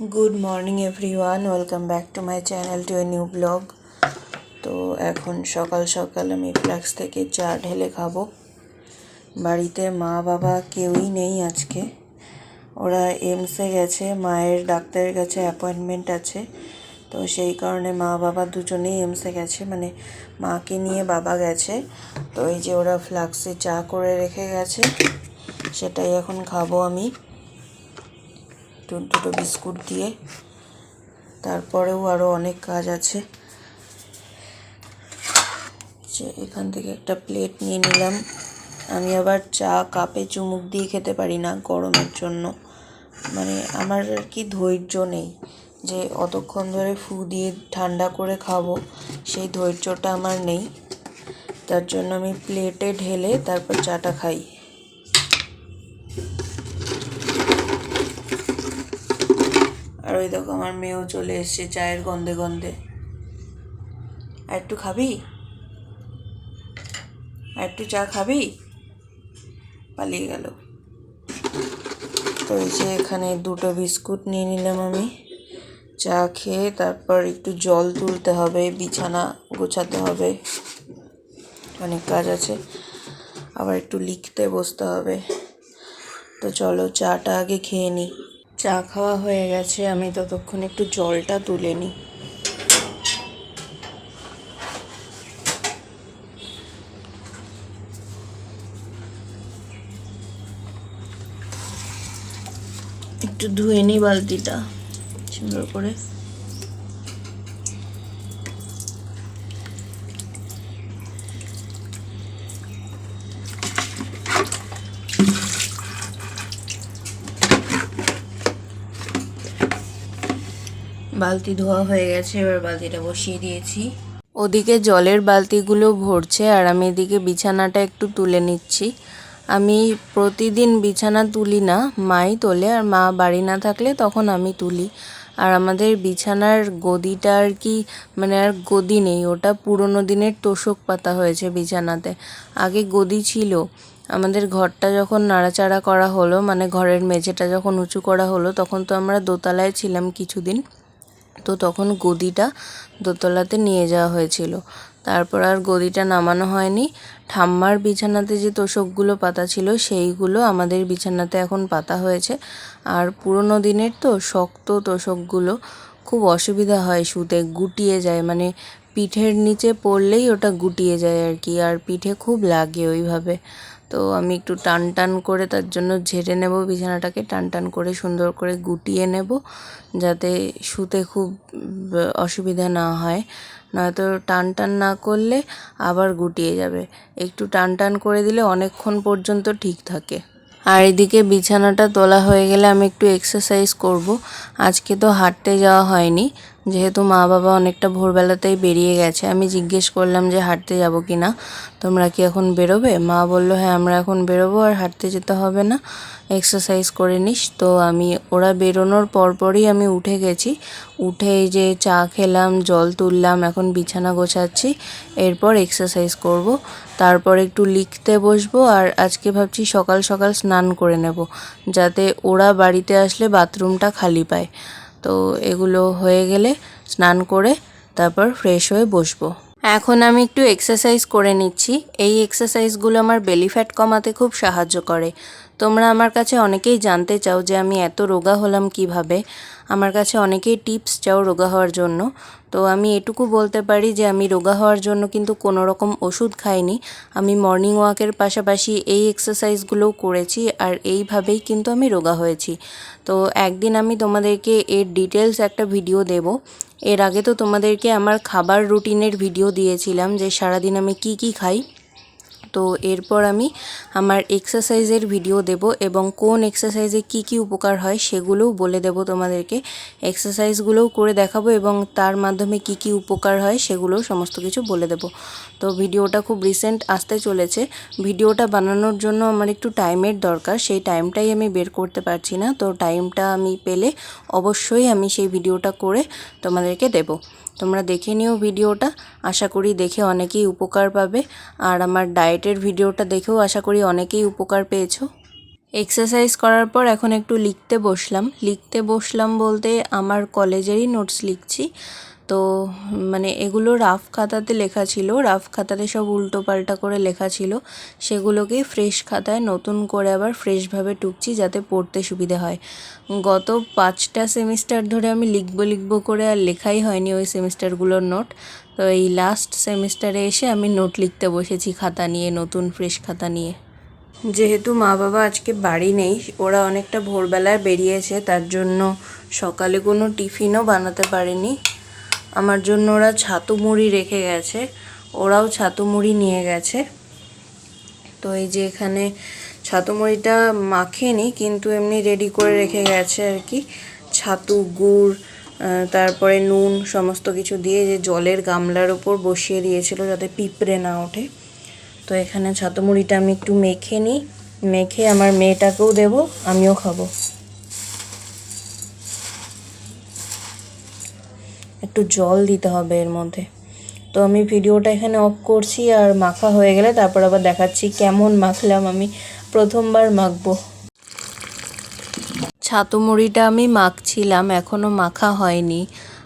Good morning everyone welcome back to my channel to a new vlog তো এখন সকাল সকাল আমি ফ্ল্যাক্স থেকে চা ঢেলে খাব। বাড়িতে মা বাবা কেউই নেই আজকে। ওরা এমসে গেছে, মায়ের ডাক্তারের কাছে অ্যাপয়েন্টমেন্ট আছে। তো সেই কারণে মা বাবা দুজনেই এমসে গেছে মানে মাকে নিয়ে বাবা গেছে। তো এই যে ওরা ফ্লাক্সে চা করে রেখে গেছে, সেটাই এখন খাব আমি। একটু দুটো বিস্কুট দিয়ে। তারপরেও আরও অনেক কাজ আছে। এখান থেকে একটা প্লেট নিয়ে নিলাম। আমি আবার চা, কাপে চুমুক দিয়ে খেতে পারি না গরমের জন্য। মানে আমার আর কি ধৈর্য নেই যে অতক্ষণ ধরে ফু দিয়ে ঠান্ডা করে খাব, সেই ধৈর্যটা আমার নেই। তার জন্য আমি প্লেটে ঢেলে তারপর চাটা খাই। ওই দেখো আমার মেয়েও চলে এসছে চায়ের গন্ধে গন্ধে। আর একটু খাবি? আর একটু চা খাবি? পালিয়ে গেল। তো এই যে এখানে দুটো বিস্কুট নিয়ে নিলাম আমি। চা খেয়ে তারপর একটু জল তুলতে হবে, বিছানা গোছাতে হবে। অনেক কাজ আছে। আবার একটু লিখতে বসতে হবে। তো চলো চাটা আগে খেয়ে নিই। চা খাওয়া হয়ে গেছে, আমি ততক্ষণ একটু জলটা তুলে নিই। একটু ধুয়ে নিই বালতিটা, সুন্দর করে। বালতি ধোয়া হয়ে গেছে, এবার বালতিটা বসিয়ে দিয়েছি। ওদিকে জলের বালতিগুলো ভরছে আর আমি এদিকে বিছানাটা একটু তুলে নিচ্ছি। আমি প্রতিদিন বিছানা তুলি না, মাই তোলে আর মা বাড়ি না থাকলে তখন আমি তুলি। আর আমাদের বিছানার গদিটা আর কি মানে আর গদি নেই, ওটা পুরোনো দিনের তোষক পাতা হয়েছে বিছানাতে। আগে গদি ছিল, আমাদের ঘরটা যখন নাড়াচাড়া করা হলো মানে ঘরের মেঝেটা যখন উঁচু করা হলো, তখন তো আমরা দোতলায় ছিলাম কিছুদিন। তো তখন গদিটা দোতলাতে নিয়ে যাওয়া হয়েছিল। তারপর আর গদিটা নামানো হয়নি। ঠাম্মার বিছানাতে যে তোষকগুলো পাতা ছিল, সেইগুলো আমাদের বিছানাতে এখন পাতা হয়েছে। আর পুরোনো দিনের তো শক্ত তোষকগুলো খুব অসুবিধা হয় শুতে, গুটিয়ে যায়। মানে পিঠের নিচে পড়লেই ওটা গুটিয়ে যায় আর কি, আর পিঠে খুব লাগে ওইভাবে। তো আমি একটু টান টান করে তার জন্য ঝেড়ে নেব, বিছানাটাকে টান টান করে সুন্দর করে গুটিয়ে নেব যাতে শুতে খুব অসুবিধা না হয়। নয়তো টান টান না করলে আবার গুটিয়ে যাবে। একটু টান টান করে দিলে অনেকক্ষণ পর্যন্ত ঠিক থাকে। আর এদিকে বিছানাটা তোলা হয়ে গেলে আমি একটু এক্সারসাইজ করব। আজকে তো হাঁটতে যাওয়া হয়নি যেহেতু মা বাবা অনেকটা ভোরবেলাতেই বেরিয়ে গেছে, আমি জিজ্ঞেস করলাম যে হাঁটতে যাব কি না। তোমরা কি এখন বেরোবে? মা বলল হ্যাঁ আমরা এখন বেরোবো আর হাঁটতে যেতে হবে না। এক্সারসাইজ করে নিস। তো আমি, ওরা বেরোনোর পরপরই আমি উঠে গেছি। উঠে যে চা খেলাম, জল তুললাম, এখন বিছানা গোছাচ্ছি, এরপর এক্সারসাইজ করব। তারপর একটু লিখতে বসবো আর আজকে ভাবছি সকাল সকাল স্নান করে নেব, যাতে ওরা বাড়িতে আসলে বাথরুমটা খালি পায়। তো এগুলো হয়ে গেলে স্নান করে তারপর ফ্রেশ হয়ে বসবো। এখন আমি একটু এক্সারসাইজ করে নিচ্ছি। এই এক্সারসাইজগুলো আমার বেলি ফ্যাট কমাতে খুব সাহায্য করে। তোমরা আমার কাছে অনেকেই জানতে চাও যে আমি এত রোগা হলাম কীভাবে। আমার কাছে অনেকেই টিপস চাও রোগা হওয়ার জন্য। তো আমি এটুকু বলতে পারি যে আমি রোগা হওয়ার জন্য কিন্তু কোনো রকম ওষুধ খাইনি। আমি মর্নিং ওয়াকের পাশাপাশি এই এক্সারসাইজগুলোও করেছি আর এইভাবেই কিন্তু আমি রোগা হয়েছি। তো একদিন আমি তোমাদেরকে এর ডিটেলস একটা ভিডিও দেব। এর আগে তো তোমাদেরকে আমার খাবার রুটিনের ভিডিও দিয়েছিলাম যে সারাদিন আমি কি কি খাই। তো এরপর আমি আমার এক্সারসাইজের ভিডিও দেব এবং কোন এক্সারসাইজে কি কি উপকার হয় সেগুলোও বলে দেব তোমাদেরকে। এক্সারসাইজগুলোও করে দেখাবো এবং তার মাধ্যমে কি কি উপকার হয় সেগুলোও সমস্ত কিছু বলে দেব। তো ভিডিওটা খুব রিসেন্ট আসতে চলেছে। ভিডিওটা বানানোর জন্য আমার একটু টাইমের দরকার। সেই টাইমটাই আমি বের করতে পারছি না। তো টাইমটা আমি পেলে অবশ্যই আমি সেই ভিডিওটা করে তোমাদেরকে দেব। তোমরা দেখে নিও ভিডিওটা আশা করি দেখে অনেকেই উপকার পাবে। আর আমার ডায়েটের ভিডিওটা দেখেও আশা করি অনেকেই উপকার পেয়েছ। এক্সারসাইজ করার পর এখন একটু লিখতে বসলাম। লিখতে বসলাম বলতে আমার কলেজেরই নোটস লিখছি। তো মানে এগুলো রাফ খাতাতে লেখা ছিল। রাফ খাতাতে সব উল্টো পাল্টা করে লেখা ছিল। সেগুলোকেই ফ্রেশ খাতায় নতুন করে আবার ফ্রেশভাবে টুকছি যাতে পড়তে সুবিধা হয়। গত পাঁচটা সেমিস্টার ধরে আমি লিখব লিখব করে আর লেখাই হয়নি ওই সেমিস্টারগুলোর নোট তো এই লাস্ট সেমিস্টারে এসে আমি নোট লিখতে বসেছি খাতা নিয়ে, নতুন ফ্রেশ খাতা নিয়ে। যেহেতু মা বাবা আজকে বাড়ি নেই, ওরা অনেকটা ভোরবেলায় বেরিয়েছে, তার জন্য সকালে কোনো টিফিনও বানাতে পারেনি। আমার জন্য ওরা ছাতু মুড়ি রেখে গেছে, ওরাও ছাতু মুড়ি নিয়ে গেছে। তো এই যে এখানে ছাতু মুড়িটা মাখেনি কিন্তু এমনি রেডি করে রেখে গেছে আর কি। ছাতু, গুড় তারপরে নুন সমস্ত কিছু দিয়ে যে জলের গামলার ওপর বসিয়ে দিয়েছিল যাতে পিঁপড়ে না ওঠে। তো এখানে ছাতু মুড়িটা আমি একটু মেখে নিই। মেখে আমার মেয়েটাকেও দেবো, আমিও খাব। একটু জল দিতে হবে এর মধ্যে। তো আমি ভিডিওটা এখানে অফ করছি আর মাখা হয়ে গেলে তারপর আবার দেখাচ্ছি কেমন মাখলাম আমি। প্রথমবার মাখবো। ছাতু মুড়িটা আমি মাখছিলাম এখনও মাখা হয়নি।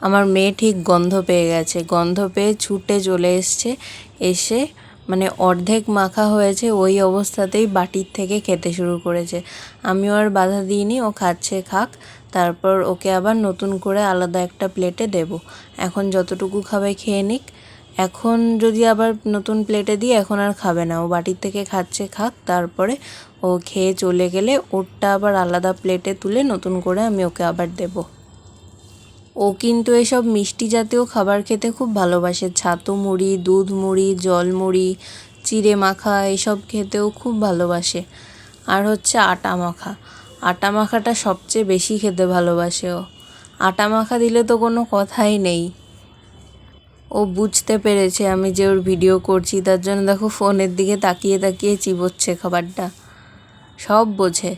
আমার মেয়ে ঠিক গন্ধ পেয়ে গেছে। গন্ধ পেয়ে ছুটে চলে এসছে। এসে মানে অর্ধেক মাখা হয়েছে, ওই অবস্থাতেই বাটির থেকে খেতে শুরু করেছে। আমিও আর বাধা দিইনি, ও খাচ্ছে, খাক। তারপর ওকে আবার নতুন করে আলাদা একটা প্লেটে দেব। এখন যতটুকু খাবে খেয়ে নিক। এখন যদি আবার নতুন প্লেটে দিই, এখন আর খাবে না। ও বাটির থেকে খাচ্ছে, খাক, তারপরে ও খেয়ে চলে গেলে ওরটা আবার আলাদা প্লেটে তুলে নতুন করে আমি ওকে আবার দেব। ও কিন্তু এসব মিষ্টি জাতীয় খাবার খেতে খুব ভালোবাসে। ছাতু মুড়ি, দুধ মুড়ি, জল মুড়ি, চিড়ে মাখা, এসব খেতেও খুব ভালোবাসে। আর হচ্ছে আটা মাখা। আটা মাখাটা সবচেয়ে বেশি খেতে ভালোবাসে ও। আটা মাখা দিলে তো কোনো কথাই নেই। ও বুঝতে পেরেছে আমি যে ওর ভিডিও করছি, তার জন্য দেখো ফোনের দিকে তাকিয়ে তাকিয়ে চিবোচ্ছে খাবারটা। সব বোঝে।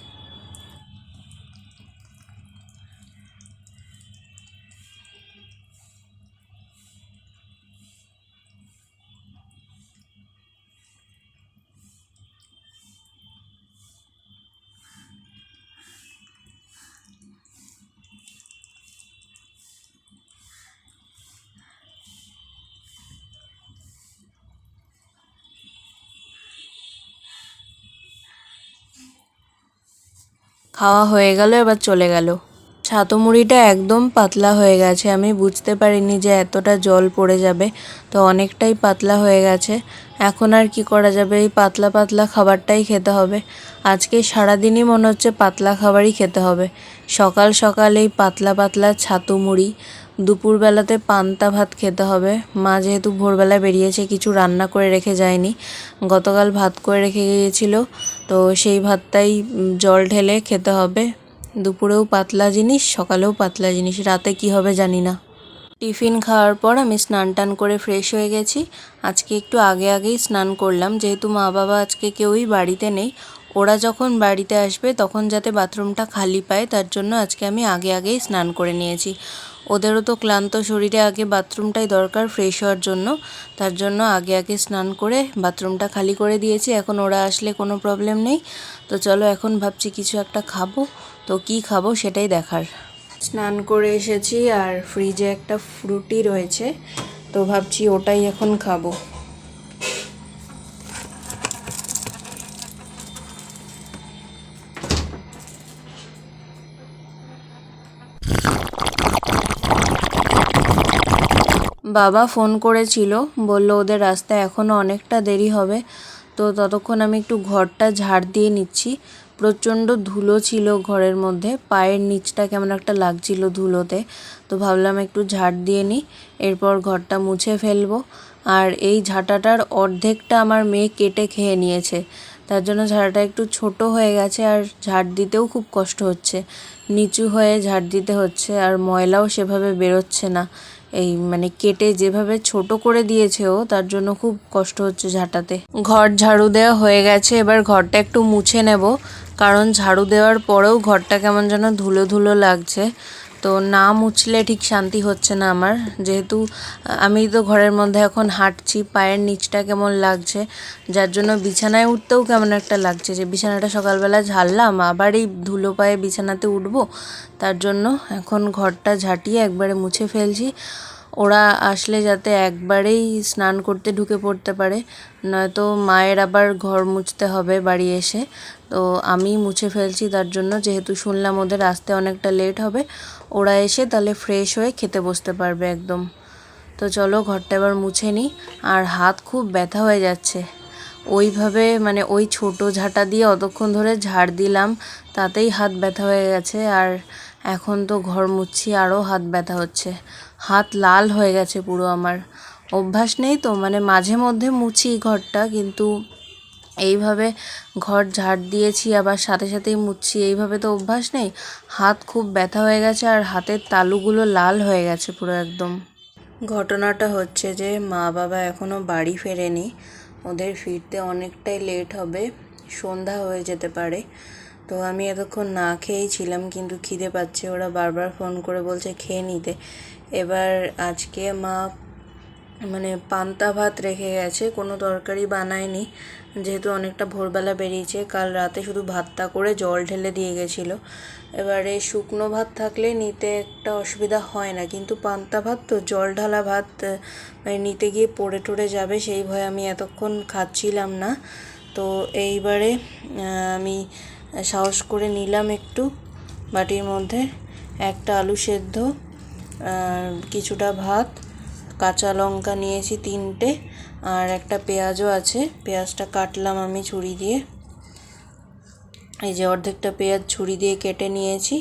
খাওয়া হয়ে গেল, এবার চলে গেল। ছাতু মুড়িটা একদম পাতলা হয়ে গেছে। আমি বুঝতে পারিনি যে এতটা জল পড়ে যাবে, তো অনেকটাই পাতলা হয়ে গেছে। এখন আর কি করা যাবে? এই পাতলা পাতলা খাবারটাই খেতে হবে। আজকে সারাদিনই মনে হচ্ছে পাতলা খাবারই খেতে হবে। সকাল সকাল এই পাতলা পাতলা ছাতু মুড়ি দুপুরবেলাতে পান্তা ভাত খেতে হবে। মা যেহেতু ভোরবেলা বেরিয়েছে, কিছু রান্না করে রেখে যায়নি। গতকাল ভাত করে রেখে গিয়েছিল, তো সেই ভাতটাই জল ঢেলে খেতে হবে। দুপুরেও পাতলা জিনিস, সকালেও পাতলা জিনিস, রাতে কি হবে জানি না। টিফিন খাওয়ার পর আমি স্নান টান করে ফ্রেশ হয়ে গেছি। আজকে একটু আগে আগেই স্নান করলাম। যেহেতু মা বাবা আজকে কেউই বাড়িতে নেই, ওরা যখন বাড়িতে আসবে, তখন যাতে বাথরুমটা খালি পায়, তার জন্য আজকে আমি আগে আগেই স্নান করে নিয়েছি। ওদেরও তো ক্লান্ত শরীরে আগে বাথরুমটাই দরকার ফ্রেশ হওয়ার জন্য। তার জন্য আগে আগে স্নান করে বাথরুমটা খালি করে দিয়েছি, এখন ওরা আসলে কোনো প্রবলেম নেই। তো চলো এখন ভাবছি কিছু একটা খাব। তো কি খাব সেটাই দেখার। স্নান করে এসেছি আর ফ্রিজে একটা ফ্রুটি রয়েছে, তো ভাবছি ওটাই এখন খাব। বাবা ফোন করেছিল, বলল ওদের রাস্তায় এখনও অনেকটা দেরি হবে। তো ততক্ষণ আমি একটু ঘরটা ঝাড় দিয়ে নিচ্ছি। প্রচণ্ড ধুলো ছিল ঘরের মধ্যে, পায়ের নিচটা কেমন একটা লাগছিল ধুলোতে। তো ভাবলাম একটু ঝাড় দিয়ে নিই, এরপর ঘরটা মুছে ফেলব। আর এই ঝাঁটাটার অর্ধেকটা আমার মেয়ে কেটে খেয়ে নিয়েছে। তার জন্য ঝাড়াটা একটু ছোট হয়ে গেছে আর ঝাড় দিতেও খুব কষ্ট হচ্ছে। নিচু হয়ে ঝাড় দিতে হচ্ছে আর ময়লাও সেভাবে বেরোচ্ছে না। এই মানে কেটে যেভাবে ছোট করে দিয়েছে ও তার জন্য খুব কষ্ট হচ্ছে ঝাঁটাতে। ঘর ঝাড়ু দেওয়া হয়ে গেছে, এবার ঘরটা একটু মুছে নেব, কারণ ঝাড়ু দেওয়ার পরেও ঘরটা কেমন যেন ধুলো ধুলো লাগছে। তো না মুছলে ঠিক শান্তি হচ্ছে না আমার। যেহেতু, আমি তো ঘরের মধ্যে এখন হাঁটছি, পায়ের নিচটা কেমন লাগছে, যার জন্য বিছানায় উঠতেও কেমন একটা লাগছে। যে বিছানাটা সকালবেলা ঝাড়লাম, আবার এই ধুলো পায়ে বিছানাতে উঠবো, তার জন্য এখন ঘরটা ঝাঁটিয়ে একবারে মুছে ফেলছি। ওরা আসলে যাতে একবারেই স্নান করতে ঢুকে পড়তে পারে, নয়তো মায়ের আবার ঘর মুছতে হবে বাড়ি এসে। তো আমি মুছে ফেলছি তার জন্য, যেহেতু শুনলাম ওদের আসতে অনেকটা লেট হবে, ওরা এসে তাহলে ফ্রেশ হয়ে খেতে বসতে পারবে একদম। তো চলো ঘরটা এবার মুছে নিই, আর হাত খুব ব্যথা হয়ে যাচ্ছে। ওইভাবে মানে ওই ছোট ঝাঁটা দিয়ে অতক্ষণ ধরে ঝাড় দিলাম, তাতেই হাত ব্যথা হয়ে গেছে, আর এখন তো ঘর মুছছি, আরও হাত ব্যথা হচ্ছে। হাত লাল হয়ে গেছে পুরো আমার। অভ্যাস নেই তো মানে মাঝে মধ্যে মুছি ঘরটা, কিন্তু এইভাবে ঘর ঝাড় দিয়েছি, আবার সাথে সাথেই মুছছি, এইভাবে তো অভ্যাস নেই। হাত খুব ব্যথা হয়ে গেছে আর হাতের তালুগুলো লাল হয়ে গেছে পুরো একদম। ঘটনাটা হচ্ছে যে, মা বাবা এখনও বাড়ি ফেরেনি, ওদের ফিরতে অনেকটাই লেট হবে, সন্ধ্যা হয়ে যেতে পারে। তো আমি এতক্ষণ না খেয়েই ছিলাম, কিন্তু খিদে পাচ্ছে, ওরা বারবার ফোন করে বলছে, খেয়ে নিতে। এবার আজকে মা মানে পান্তা ভাত রেখে গেছে, কোনো তরকারি বানায়নি। যেহেতু অনেকটা ভোরবেলা বেরিয়েছে, কাল রাতে শুধু ভাতটা করে জল ঢেলে দিয়ে গেছিল। এবারে শুকনো ভাত থাকলে নিতে একটা অসুবিধা হয় না, কিন্তু পান্তা ভাত তো, জল ঢালা ভাত মানে নিতে গিয়ে পড়ে টড়ে যাবে, সেই ভয়ে আমি এতক্ষণ খাচ্ছিলাম না। তো এইবারে আমি সাহস করে নিলাম একটু, বাটির মধ্যে। একটা আলু সেদ্ধ কিছুটা ভাত, কাঁচা লঙ্কা নিয়েছি তিনটে, আর একটা পেঁয়াজও আছে। পেঁয়াজটা কাটলাম আমি ছুরি দিয়ে। এই যে অর্ধেকটা পেঁয়াজ ছুরি দিয়ে কেটে নিয়েছি।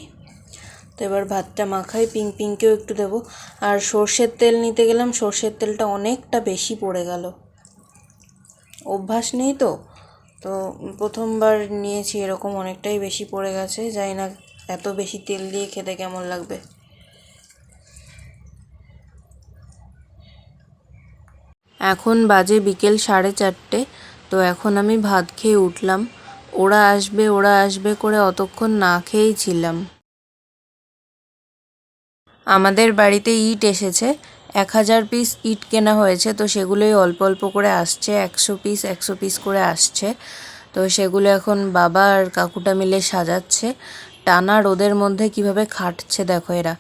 তো এবার ভাতটা মাখাই পিং পিংকেও একটু দেবো। আর সর্ষের তেল নিতে গেলাম, সর্ষের তেলটা অনেকটা বেশি পড়ে গেল। অভ্যাস নেই তো? তো প্রথমবার নিয়েছি, এরকম অনেকটাই বেশি পড়ে গেছে। জানি না, এত বেশি তেল দিয়ে খেতে কেমন লাগবে? এখন বাজে বিকেল সাড়ে চারটে, তো এখন আমি ভাত খেয়ে উঠলাম। ওরা আসবে ওরা আসবে করে অতক্ষণ না খেয়েই ছিলাম। আমাদের বাড়িতে ইট এসেছে। এক হাজার পিস ইট কেনা হয়েছে, তো সেগুলোই অল্প অল্প করে আসছে। একশো পিস একশো পিস করে আসছে। তো সেগুলো এখন বাবা আর কাকুটা মিলে সাজাচ্ছে। টানা রোদের মধ্যে কীভাবে খাটছে দেখো এরা।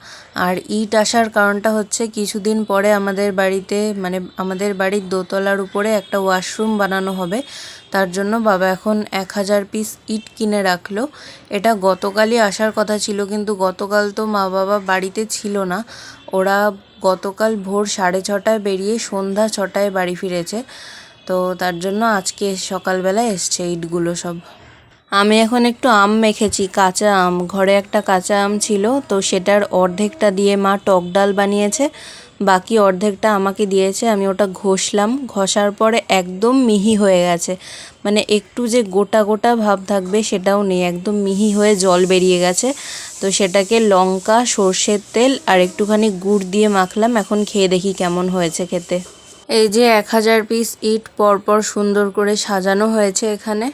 আর ইট আসার কারণটা হচ্ছে কিছুদিন পরে আমাদের বাড়িতে মানে আমাদের বাড়ির দোতলার উপরে একটা ওয়াশরুম বানানো হবে। তার জন্য বাবা এখন এক হাজার পিস ইট কিনে রাখল। এটা গতকালই আসার কথা ছিল, কিন্তু গতকাল তো মা বাবা বাড়িতে ছিল না। ওরা গতকাল ভোর সাড়ে ছটায় বেরিয়ে সন্ধ্যা ছটায় বাড়ি ফিরেছে। তো তার জন্য আজকে সকালবেলা এসছে ইটগুলো সব। আমি এখন একটু আম মেখেছি, কাঁচা আম। ঘরে একটা কাঁচা আম ছিল, তো সেটার অর্ধেকটা দিয়ে মা টক ডাল বানিয়েছে, বাকি অর্ধেকটা আমাকে দিয়েছে, আমি ওটা ঘষলাম। ঘষার পরে একদম মিহি হয়ে গেছে। মানে একটু যে গোটা গোটা ভাব থাকবে সেটাও নেই, একদম মিহি হয়ে জল বেরিয়ে গেছে। তো সেটাকে লঙ্কা, সর্ষের তেল আর একটুখানি গুড় দিয়ে মাখলাম। এখন খেয়ে দেখি কেমন হয়েছে খেতে। এই যে এক হাজার পিস ইট পরপর সুন্দর করে সাজানো হয়েছে এখানে।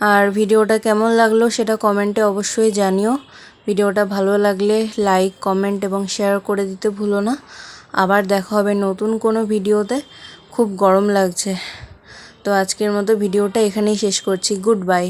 আর ভিডিওটা কেমন লাগল সেটা কমেন্টে অবশ্যই জানিও। ভিডিওটা ভালো লাগলে লাইক, কমেন্ট এবং শেয়ার করে দিতে ভুলো না। আবার দেখা হবে নতুন কোনো ভিডিওতে। খুব গরম লাগছে। তো আজকের মতো ভিডিওটা এখানেই শেষ করছি। Good bye.